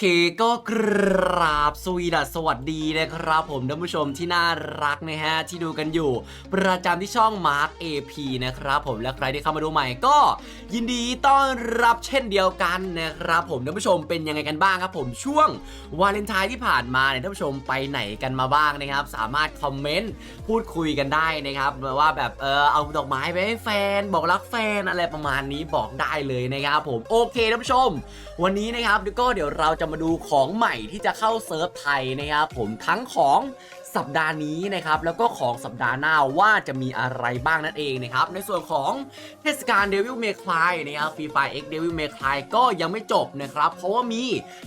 เคก็กราบสวีดัสสวัสดีนะครับ ผมท่านผู้ชมที่น่ารักนะฮะที่ดูกันอยู่ ประจำที่ช่อง Mark AP นะครับผมและใครที่เข้ามาดูใหม่ก็ ยินดีต้อนรับเช่นเดียวกันนะครับ ผมท่านผู้ชมเป็นยังไงกันบ้างครับ ผมช่วงวาเลนไทน์ที่ผ่านมาเนี่ยท่านผู้ชมไปไหนกันมาบ้างนะครับ สามารถคอมเมนต์พูดคุยกันได้นะครับว่าแบบเออเอาดอกไม้ไปให้แฟน บอกรักแฟนอะไรประมาณนี้บอกได้เลยนะครับ ผมโอเคท่านผู้ชม วันนี้นะครับก็เดี๋ยวเราจะมาดูของใหม่ที่จะเข้าเซิร์ฟไทยนะครับผมทั้งของสัปดาห์นี้นะครับแล้วก็ของสัปดาห์หน้าว่าจะมีอะไรบ้างนั่นเองนะครับในส่วนของเทศกาล Devil May Cry นะครับ Free Fire X Devil May Cry ก็ยังไม่จบนะครับ เพราะว่ามี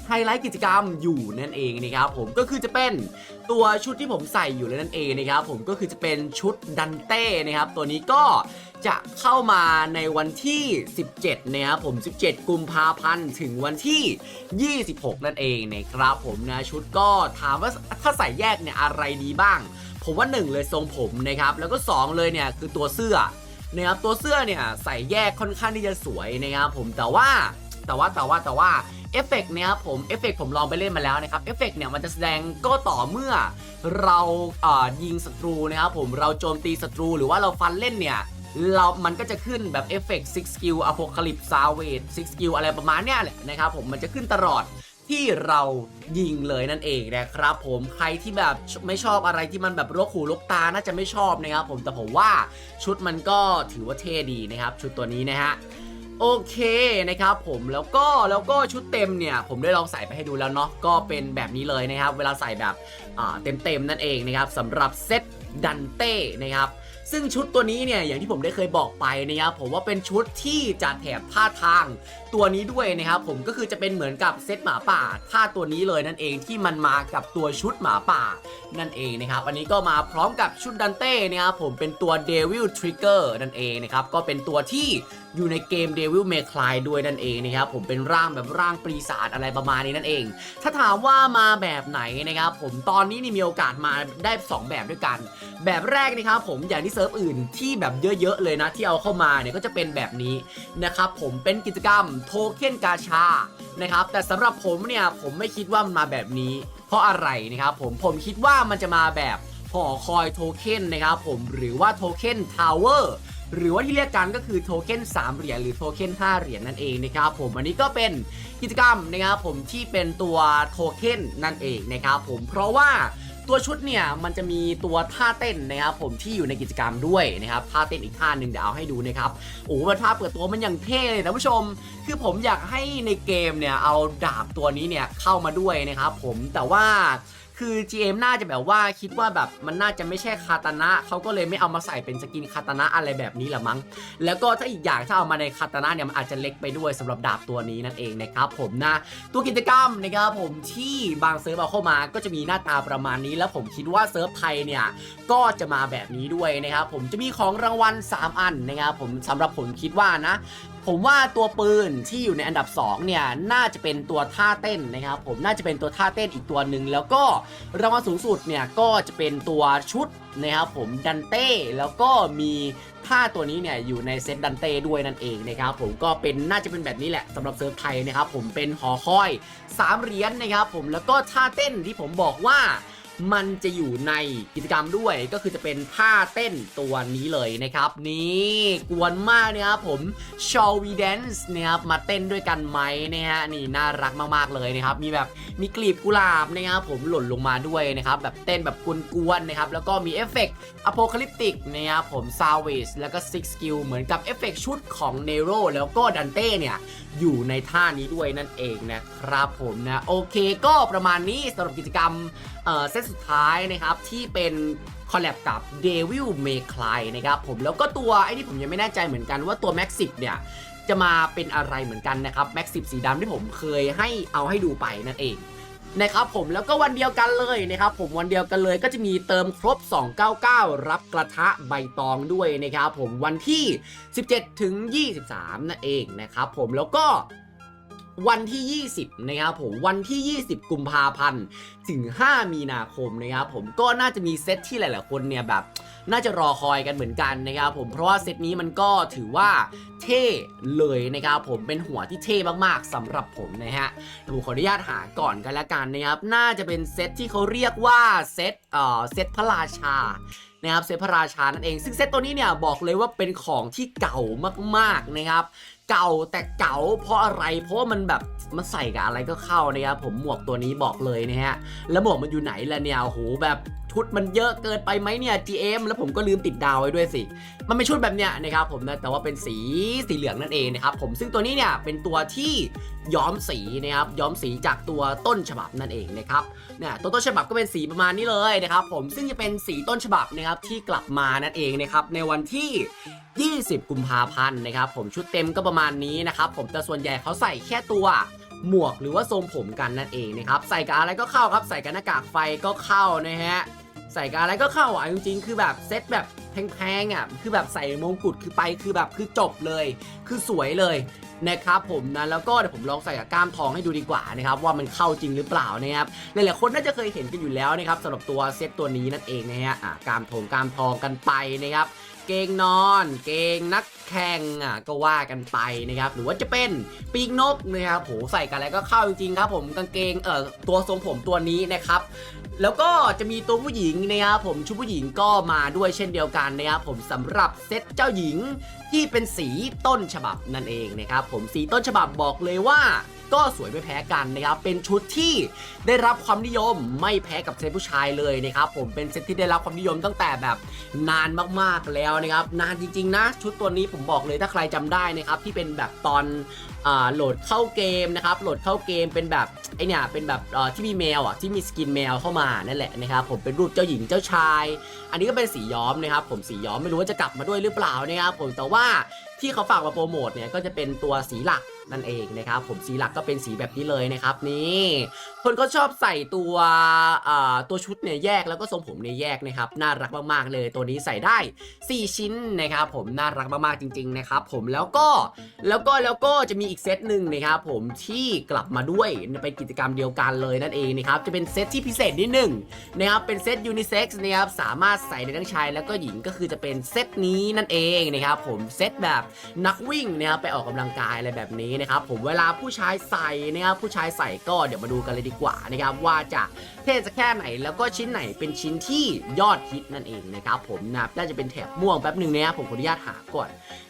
ไฮไลท์กิจกรรมอยู่นั่นเองนะครับผมก็คือจะเป็นตัวชุดที่ผมใส่อยู่เลยนั่นเองนะครับผมก็คือจะเป็นชุดดันเต้นะครับตัวนี้ก็ จะเข้ามาในวันที่ 17นะครับผม 17 กุมภาพันธ์ถึงวันที่ 26 นั่นเองนะครับผมนะชุดก็ถามว่าถ้าใส่แยกเนี่ยอะไรดีบ้าง ผมว่า 1 เลยทรงผมนะครับ แล้วก็ 2 เลยเนี่ยคือตัวเสื้อนะครับตัวเสื้อเนี่ยใส่แยกค่อนข้างที่จะสวยนะครับผมแต่ว่าแต่ว่าแต่ว่าแต่ว่าเอฟเฟกต์เนี่ยครับผมเอฟเฟกต์ผมลองไปเล่นมาแล้วนะครับเอฟเฟกต์เนี่ยมันจะแสดงก็ต่อเมื่อเราเอ่อยิงศัตรูนะครับผมเราโจมตีศัตรูหรือว่าเราฟันเล่นเนี่ย เรา มันก็จะขึ้นแบบเอฟเฟกต์6 skill apocalypse savage 6 skill อะไรประมาณเนี้ยแหละนะครับผมมันจะขึ้นตลอดที่เรายิงเลยนั่นเองนะครับผมใครที่แบบไม่ชอบอะไรที่มันแบบรกหูรกตาน่าจะไม่ชอบนะครับผมแต่ผมว่าชุดมันก็ถือว่าเท่ดีนะครับ ชุดตัวนี้นะฮะโอเคนะครับผมแล้วก็แล้วก็ชุดเต็มเนี่ย ผมได้ลองใส่ไปให้ดูแล้วเนาะก็เป็นแบบนี้เลยนะครับ เวลาใส่แบบเต็มเต็มๆนั่นเองนะครับสำหรับเซตดันเต้นะครับ ซึ่งชุดตัวนี้เนี่ยอย่างที่ผมได้เคยบอกไปนะครับผมว่าเป็นชุดที่จะแถบผ้าทางตัวนี้ด้วยนะครับผมก็คือจะเป็นเหมือนกับเซตหมาป่าท่าตัวนี้เลยนั่นเองที่มันมากับตัวชุดหมาป่า นั่นเองนะครับอันนี้ก็มาพร้อมกับชุดดันเต้นะครับผมเป็นตัว Devil Trigger นั่นเองนะครับก็เป็นตัวที่อยู่ในเกม Devil May Cry ด้วยนั่นเองนะครับผมเป็นร่างแบบร่างปีศาจอะไรประมาณนี้นั่นเอง ถ้าถามว่ามาแบบไหนนะครับผมตอนนี้นี่มีโอกาสมาได้ 2 แบบด้วยกัน แบบแรกนะครับผมอย่างที่เซิร์ฟอื่นที่แบบเยอะๆเลยนะที่เอาเข้ามาเนี่ยก็จะเป็นแบบนี้นะครับผมเป็นกิจกรรมโทเค็นกาชานะครับแต่สำหรับผมเนี่ยผมไม่คิดว่ามันมาแบบนี้ เพราะอะไรนะครับผมผมคิดว่ามันจะมาแบบหอคอยโทเค็นนะครับผมหรือว่าโทเค็นทาวเวอร์ หรือว่าที่เรียกกันก็คือโทเค็น3เหรียญหรือโทเค็น5เหรียญนั่นเองนะครับผมอันนี้ก็เป็นกิจกรรมนะครับผมที่เป็นตัวโทเค็นนั่นเองนะครับผมเพราะว่าตัวชุดเนี่ยมันจะมีตัวท่าเต้นนะครับผมที่อยู่ในกิจกรรมด้วยนะครับท่าเต้นอีกท่าหนึ่งเดี๋ยวเอาให้ดูนะครับโอ้โหท่าเปิดตัวมันอย่างเท่เลยนะผู้ชม คือผมอยากให้ในเกมเนี่ยเอาดาบตัวนี้เนี่ยเข้ามาด้วยนะครับผมแต่ว่า คือ GM น่าจะแบบว่าคิดว่าแบบมันน่าจะไม่ใช่คาตานะเขาก็เลยไม่เอามาใส่เป็นสกินคาตานะอะไรแบบนี้ละมั้ง แล้วก็ถ้าอีกอย่างถ้าเอามาในคาตานะเนี่ยมันอาจจะเล็กไปด้วยสำหรับดาบตัวนี้นั่นเองนะครับผมนะ ตัวกิจกรรมนะครับผมที่บางเซิร์ฟเอาเข้ามาก็จะมีหน้าตาประมาณนี้ แล้วผมคิดว่าเซิร์ฟไทยเนี่ยก็จะมาแบบนี้ด้วยนะครับผมจะมีของรางวัล 3 อันนะครับผมสำหรับผมคิดว่านะผมว่าตัวปืนที่อยู่ในอันดับ 2 เนี่ย น่าจะเป็นตัวท่าเต้นนะครับ ผมน่าจะเป็นตัวท่าเต้นอีกตัวหนึ่งแล้วก็รางวัลสูงสุดเนี่ยก็จะเป็นตัวชุดนะครับผมดันเต้แล้วก็มีท่าตัวนี้เนี่ยอยู่ในเซตดันเต้ด้วยนั่นเองนะครับผมก็เป็นน่าจะเป็นแบบนี้แหละสำหรับเซิร์ฟไทยนะครับผมเป็นหอคอย3เหรียญนะครับผมแล้วก็ท่าเต้นที่ผมบอกว่า มันจะอยู่ในกิจกรรมด้วยก็คือจะเป็นท่าเต้นตัวนี้เลยนะครับ นี่กวนมากเนะครับผมชอวีแดนซ์นะครับมาเต้นด้วยกันไหมนะฮะนี่น่ารักมากๆเลยนะครับ มีแบบมีกลีบกุหลาบนะครับผมหล่นลงมาด้วยนะครับ แบบเต้นแบบกวนๆนะครับแล้วก็มีเอฟเฟกต์อโพคาลิปติกนะครับผมซาวเวสแล้วก็ซิกสกิลเหมือนกับเอฟเฟกต์ชุดของเนโรแล้วก็ดันเต้เนี่ยอยู่ในท่านี้ด้วยนั่นเองนะครับผมนะโอเคก็ประมาณนี้สำหรับกิจกรรมเซตสุดท้ายนะครับที่เป็นคอลแลบกับ Devil May Cry นะครับผมแล้วก็ตัวไอ้นี่ผมยังไม่แน่ใจเหมือนกันว่าตัว Max 10เนี่ยจะมาเป็นอะไรเหมือนกันนะครับ Max 10 สีดำที่ผมเคยให้เอาให้ดูไปนั่นเองนะครับผมแล้วก็วันเดียวกันเลยนะครับผมวันเดียวกันเลยก็จะมีเติมครบ 299 รับกระทะใบตองด้วยนะครับผมวันที่ 17 ถึง 23 นั่นเองนะครับผมแล้วก็ วันที่ 20 นะครับผมวันที่ 20 กุมภาพันธ์ถึง 5 มีนาคมนะครับผมก็น่าจะมีเซตที่หลาย ๆ คนเนี่ยแบบน่าจะรอคอยกันเหมือนกันนะครับผมเพราะว่าเซตนี้มันก็ถือว่าเท่เลยนะครับผมเป็นหัวที่เท่มากๆสำหรับผมนะฮะผมขออนุญาตหาก่อนกันละกันนะครับน่าจะเป็นเซตที่เขาเรียกว่าเซตเอ่อเซตพระราชา นะครับเซพราชานั่นเอง ซึ่งเซตตัวนี้เนี่ยบอกเลยว่าเป็นของที่เก่ามากๆนะครับเก่าแต่เก่าเพราะอะไรเพราะว่ามันแบบมันใส่กับอะไรก็เข้านะครับผมหมวกตัวนี้บอกเลยนะฮะแล้วหมวกมันอยู่ไหนล่ะเนี่ยโอ้โหแบบ ชุดมันเยอะเกินไปไหมเนี่ย GM แล้วผมก็ลืมติดดาวไว้ด้วยสิ มันเป็นชุดแบบเนี้ยนะครับผมนะ แต่ว่าเป็นสีสีเหลืองนั่นเองนะครับผม ซึ่งตัวนี้เนี่ยเป็นตัวที่ย้อมสีนะครับ ย้อมสีจากตัวต้นฉบับนั่นเองนะครับ เนี่ยตัวต้นฉบับก็เป็นสีประมาณนี้เลยนะครับผม ซึ่งจะเป็นสีต้นฉบับนะครับที่กลับมานั่นเองนะครับในวันที่ 20 กุมภาพันธ์นะครับผมชุดเต็มก็ประมาณนี้นะครับผม แต่ส่วนใหญ่เขาใส่แค่ตัวหมวกหรือว่าทรงผมกันนั่นเองนะครับ ใส่กับอะไรก็เข้าครับ ใส่กับหน้ากากไฟก็เข้านะฮะ ใส่กับอะไรก็เข้าอะจริงๆ คือแบบเซ็ตแบบแพงๆอะคือแบบใส่มงกุฎคือไปคือแบบคือจบเลย คือสวยเลยนะครับผมนะแล้วก็เดี๋ยวผมลองใส่กับกล้ามทองให้ดูดีกว่านะครับว่ามันเข้าจริงหรือเปล่านะครับหลายๆคนน่าจะเคยเห็นกันอยู่แล้วนะครับสำหรับตัวเซ็ตตัวนี้นั่นเองนะฮะอะกล้ามทองกล้ามทองกันไปนะครับเกงนอน เกงนักแข่งอะก็ว่ากันไปนะครับหรือว่าจะเป็นปีกนกนะครับโหใส่กันอะไรก็เข้าจริงๆครับผมกางเกงเอ่อตัวทรงผมตัวนี้นะครับ แล้วก็จะมีตัวผู้หญิงนะครับผมชุดผู้หญิงก็มาด้วยเช่นเดียวกันนะครับผมสำหรับเซตเจ้าหญิงที่เป็นสีต้นฉบับนั่นเองนะครับผมสีต้นฉบับบอกเลยว่า ก็สวยไม่แพ้กันนะครับ เป็นชุดที่ได้รับความนิยมไม่แพ้กับเซตผู้ชายเลยนะครับ ผมเป็นเซตที่ได้รับความนิยมตั้งแต่แบบนานมากๆแล้วนะครับ นานจริงๆนะ ชุดตัวนี้ผมบอกเลยถ้าใครจำได้นะครับที่เป็นแบบตอนอโหลดเข้าเกมนะครับ โหลดเข้าเกมเป็นแบบไอเนี่ยเป็นแบบที่มีแมวอะที่มีสกินแมวเข้ามานั่นแหละนะครับผมเป็นรูปเจ้าหญิงเจ้าชาย อันนี้ก็เป็นสีย้อมนะครับ ผมสีย้อมไม่รู้ว่าจะกลับมาด้วยหรือเปล่านะครับผมแต่ว่าที่เขาฝากมาโปรโมทเนี่ยก็จะเป็นตัวสีหลัก นั่นเองนะครับ ผมสีหลักก็เป็นสีแบบนี้เลยนะครับ นี่คนก็ชอบใส่ตัวอ่าตัวชุดเนี่ยแยกแล้วก็ทรงผมเนี่ยแยกนะครับน่ารักมากๆเลยตัวนี้ใส่ได้ 4 ชิ้นนะครับ ผมน่ารักมากๆจริง ๆนะครับ ผมแล้วก็แล้วก็แล้วก็จะมีอีกเซตหนึ่งนะครับผมที่กลับมาด้วยเป็นกิจกรรมเดียวกันเลยนั่นเองนะครับจะเป็นเซตที่พิเศษนิดหนึ่งนะครับเป็นเซตยูนิเซ็กซ์นะครับสามารถใส่ในทั้งชายแล้วก็หญิงก็คือจะเป็นเซตนี้นั่นเองนะครับผมเซตแบบนักวิ่งนะครับไปออกกำลังกายอะไรแบบนี้นะครับผมเวลาผู้ชายใส่นะครับผู้ชายใส่ก็เดี๋ยวมาดูกันเลยดีกว่านะครับว่าจะเท่จะแค่ไหนแล้วก็ชิ้นไหนเป็นชิ้นที่ยอดฮิตนั่นเองนะครับผมนะน่าจะเป็นแถบม่วงแป๊บหนึ่งนะครับผมขออนุญาตหาก่อน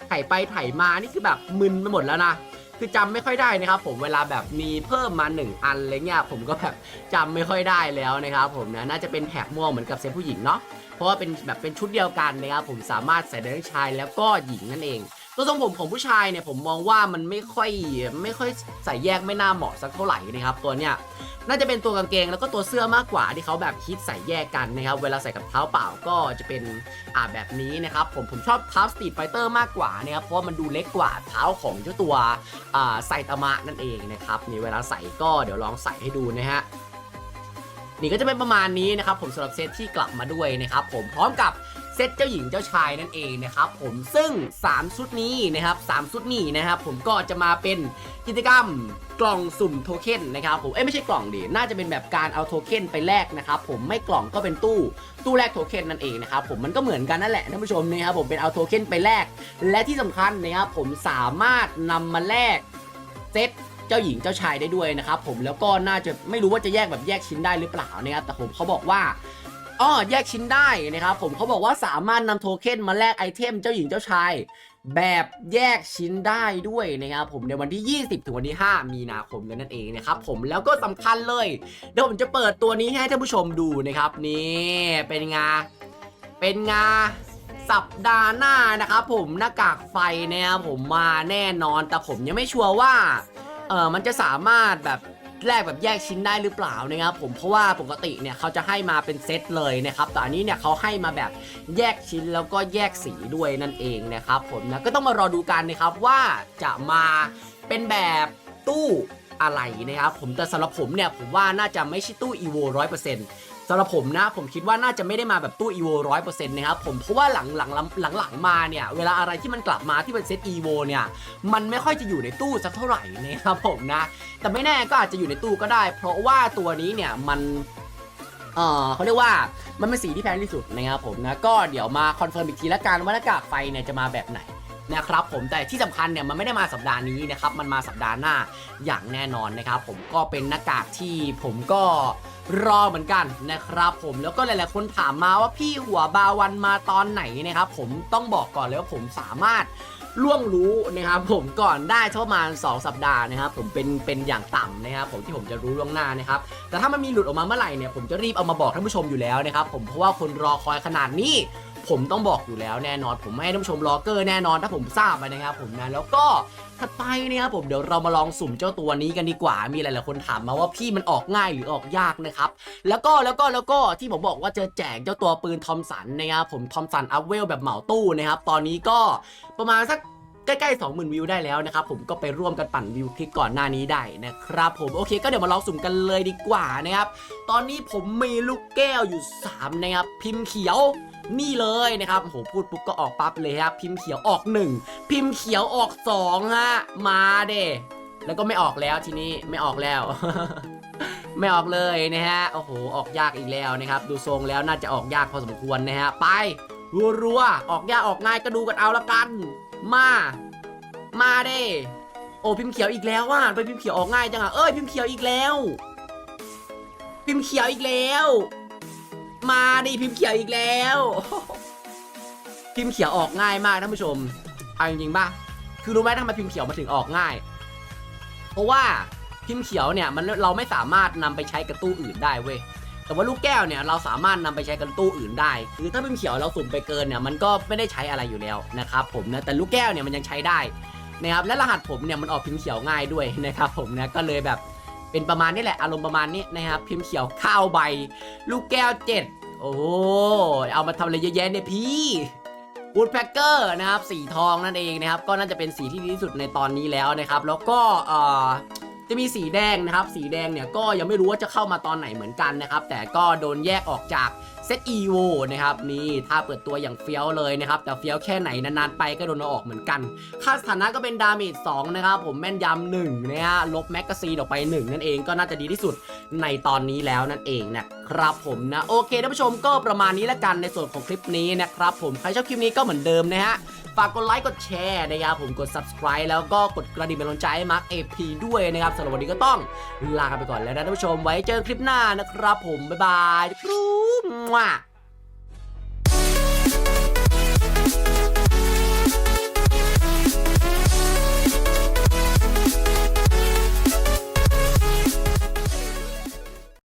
ถ่ายไปถ่ายมานี่คือแบบมึนไปหมดแล้วนะคือจำไม่ค่อยได้นะครับผมเวลาแบบมีเพิ่มมา 1 อันอะไรเงี้ยผมก็แบบจำไม่ค่อยได้แล้วนะครับผมนะน่าจะเป็นแถบม่วงเหมือนกับเซตผู้หญิงเนาะเพราะว่าเป็นแบบเป็นชุดเดียวกันนะครับผมสามารถใส่ได้ทั้งชายแล้วก็หญิงนั่นเอง ตัวทรงผมของผู้ชายเนี่ยผมมองว่ามันไม่ค่อยไม่ค่อยใส่แยกไม่น่าเหมาะสักเท่าไหร่นะครับตัวเนี้ยน่าจะเป็นตัวกางเกงแล้วก็ตัวเสื้อมากกว่าที่เขาแบบคิดใส่แยกกันนะครับเวลาใส่กับเท้าเปล่าก็จะเป็นอ่าแบบนี้นะครับผมผมชอบเท้าสตรีทไฟเตอร์มากกว่านะครับเพราะมันดูเล็กกว่าเท้าของเจ้าตัวอ่าไซตามะนั่นเองนะครับนี่เวลาใส่ก็เดี๋ยวลองใส่ให้ดูนะฮะนี่ก็จะเป็นประมาณนี้นะครับผมสำหรับเซตที่กลับมาด้วยนะครับผมพร้อมกับ เซตเจ้าหญิงเจ้าชายนั่นเองนะครับผมซึ่ง 3 ชุดนี้นะครับ3ชุดนี้นะครับผมก็จะมาเป็นกิจกรรมกล่องสุ่มโทเค็นนะครับผมเอ้ไม่ใช่กล่องดิน่าจะเป็นแบบการเอาโทเค็นไปแลกนะครับผมไม่กล่องก็เป็นตู้ตู้แลกโทเค็นนั่นเองนะครับผมมันก็เหมือนกันนั่นแหละท่านผู้ชมนะครับผมเป็นเอาโทเค็นไปแลกและที่สำคัญนะครับผมสามารถนำมาแลกเซตเจ้าหญิงเจ้าชายได้ด้วยนะครับผมแล้วก็น่าจะไม่รู้ว่าจะแยกแบบแยกชิ้นได้หรือเปล่านะครับแต่ผมเขาบอกว่า อ้อแยกชิ้นได้นะครับผมเขาบอกว่าสามารถนำโทเค็นมาแลกไอเทมเจ้าหญิงเจ้าชายแบบแยกชิ้นได้ด้วยนะครับผมในวันที่ 20 ถึงวันที่ 5 มีนาคมนั้นเองนะครับผมแล้วก็สำคัญเลย เดี๋ยวผมจะเปิดตัวนี้ให้ท่านผู้ชมดูนะครับนี่เป็นงา เป็นงาสัปดาห์หน้านะครับผมหน้ากากไฟนะครับผมมาแน่นอนแต่ผมยังไม่ชัวร์ว่าเออมันจะสามารถแบบ แลกแบบแยกชิ้นได้หรือเปล่านะครับผมเพราะว่าปกติเนี่ยเขาจะให้มาเป็นเซตเลยนะครับแต่อันนี้เนี่ยเขาให้มาแบบแยกชิ้นแล้วก็แยกสีด้วยนั่นเองนะครับผมนะก็ต้องมารอดูกันนะครับว่าจะมาเป็นแบบตู้อะไรนะครับผมแต่สำหรับผมเนี่ยผมว่าน่าจะไม่ใช่ตู้ evo ร้อยเปอร์เซ็นต์ สำหรับผมนะ ผมคิดว่าน่าจะไม่ได้มาแบบตู้ evo ร้อยเปอร์เซ็นต์นะครับผมเพราะว่าหลังหลังหลังหลังๆมาเนี่ย เวลาอะไรที่มันกลับมาที่เป็นเซต evo เนี่ย มันไม่ค่อยจะอยู่ในตู้สักเท่าไหร่นะครับผมนะ แต่ไม่แน่ก็อาจจะอยู่ในตู้ก็ได้ เพราะว่าตัวนี้เนี่ยมันเเออเขาเรียกว่ามันเป็นสีที่แพงที่สุดนะครับผมนะก็เดี๋ยวมาคอนเฟิร์มอีกทีละกันว่าหน้ากากไฟเนี่ยจะมาแบบไหน นะครับผมแต่ที่สำคัญเนี่ยมันไม่ได้มาสัปดาห์นี้นะครับมันมาสัปดาห์หน้าอย่างแน่นอนนะครับผมก็เป็นหน้ากากที่ผมก็รอเหมือนกันนะครับผมแล้วก็หลายๆคนถามมาว่าพี่หัวบาวันมาตอนไหนนะครับผมต้องบอกก่อนเลยว่าผมสามารถล่วงรู้นะครับผมก่อนได้ประมาณ 2 สัปดาห์นะครับผมเป็นเป็นอย่างต่ำนะครับผมที่ผมจะรู้ล่วงหน้านะครับแต่ถ้ามันมีหลุดออกมาเมื่อไหร่เนี่ยผมจะรีบเอามาบอกท่านผู้ชมอยู่แล้วนะครับผมเพราะว่าคนรอคอยขนาดนี้ ผมต้องบอกอยู่แล้วแน่นอน ผมไม่ให้ท่านผู้ชมรอเกอร์แน่นอนถ้าผมทราบนะครับผมนะแล้วก็ถัดไปนะครับผมเดี๋ยวเรามาลองสุ่มเจ้าตัวนี้กันดีกว่า มีหลายๆคนถามมาว่าพี่มันออกง่ายหรือออกยากนะครับ แล้วก็แล้วก็แล้วก็ที่ผมบอกว่าจะแจกเจ้าตัวปืนทอมสันนะครับผมทอมสันอัพเวลแบบเหมาตู้นะครับตอนนี้ก็ประมาณสักใกล้ๆ 20,000 วิวได้แล้วนะครับผมก็ไปร่วมกันปั่นวิวคลิกก่อนหน้านี้ได้นะครับผมโอเคก็เดี๋ยวมาลองสุ่มกันเลยดีกว่านะครับตอนนี้ผมมีลูกแก้วอยู่ 3 นะครับ พิมพ์เขียว นี่เลยนะครับโหพูดปุ๊บก็ออกปั๊บเลยครับพิมพ์เขียวออก 1 พิมพ์เขียวออก2ฮะมาเด้แล้วก็ไม่ออกแล้วทีนี้ไม่ออกแล้วไม่ออกเลยนะฮะ โอ้โห ออกยากอีกแล้วนะครับ ดูทรงแล้วน่าจะออกยากพอสมควรนะฮะ ไป รัวๆ ออกยากออกง่ายก็ดูกันเอาละกัน มา มาเด้ โอ้พิมพ์เขียวอีกแล้วว่ะไปพิมพ์เขียวออกง่ายจังอะ เอ้ยพิมพ์เขียวอีกแล้ว พิมพ์เขียวอีกแล้ว มาดิพิมพ์เขียวอีกแล้ว พิมพ์เขียวออกง่ายมากท่านผู้ชมเอาจริงๆป่ะคือรู้ไหมทำไมพิมพ์เขียวมาถึงออกง่าย เพราะว่าพิมพ์เขียวเนี่ยมันเราไม่สามารถนำไปใช้กับตู้อื่นได้เว้ยแต่ว่าลูกแก้วเนี่ยเราสามารถนำไปใช้กับตู้อื่นได้คือถ้าพิมพ์เขียวเราสุ่มไปเกินเนี่ยมันก็ไม่ได้ใช้อะไรอยู่แล้วนะครับผมนะแต่ลูกแก้วเนี่ยมันยังใช้ได้นะครับและรหัสผมเนี่ยมันออกพิมพ์เขียวง่ายด้วยนะครับผมนะก็เลยแบบ เป็นประมาณนี้แหละอารมณ์ประมาณนี้นะครับพิมพ์เขียวข้าวใบ ลูกแก้วเจ็ดโอ้เอามาทำอะไรเยอะแยะเนี่ยพี่วูดแพคเกอร์นะครับสีทองนั่นเองนะครับก็น่าจะเป็นสีที่ดีที่สุดในตอนนี้แล้วนะครับ แล้วก็เอ่อ จะมีสีแดงนะครับ สีแดงเนี่ยก็ยังไม่รู้ว่าจะเข้ามาตอนไหนเหมือนกันนะครับ แต่ก็โดนแยกออกจากเซต EVO นะครับนี่ถ้าเปิดตัวอย่างเฟี้ยวเลยนะครับ แต่เฟี้ยวแค่ไหนนานๆไปก็โดนเอาออกเหมือนกัน ค่าสถานะก็เป็นดาเมจ2นะครับ ผมแม่นยำ1นะฮะลบแมกกาซีนออกไป 1 นั่นเองก็น่าจะดีที่สุดในตอนนี้แล้วนั่นเองนะครับผมนะ โอเคท่านผู้ชมก็ประมาณนี้ละกันในส่วนของคลิปนี้นะครับผมใครชอบคลิปนี้ก็เหมือนเดิมนะฮะ ฝากกดไลค์กดแชร์นะครับผมกด subscribe แล้วก็กดกระดิ่งเป็นกำลังใจให้มาร์คเอพีด้วยนะครับสำหรับวันนี้ก็ต้องลาไปก่อนแล้วนะท่านผู้ชมไว้เจอคลิปหน้านะครับ ผมบ๊ายบายจุ๊บ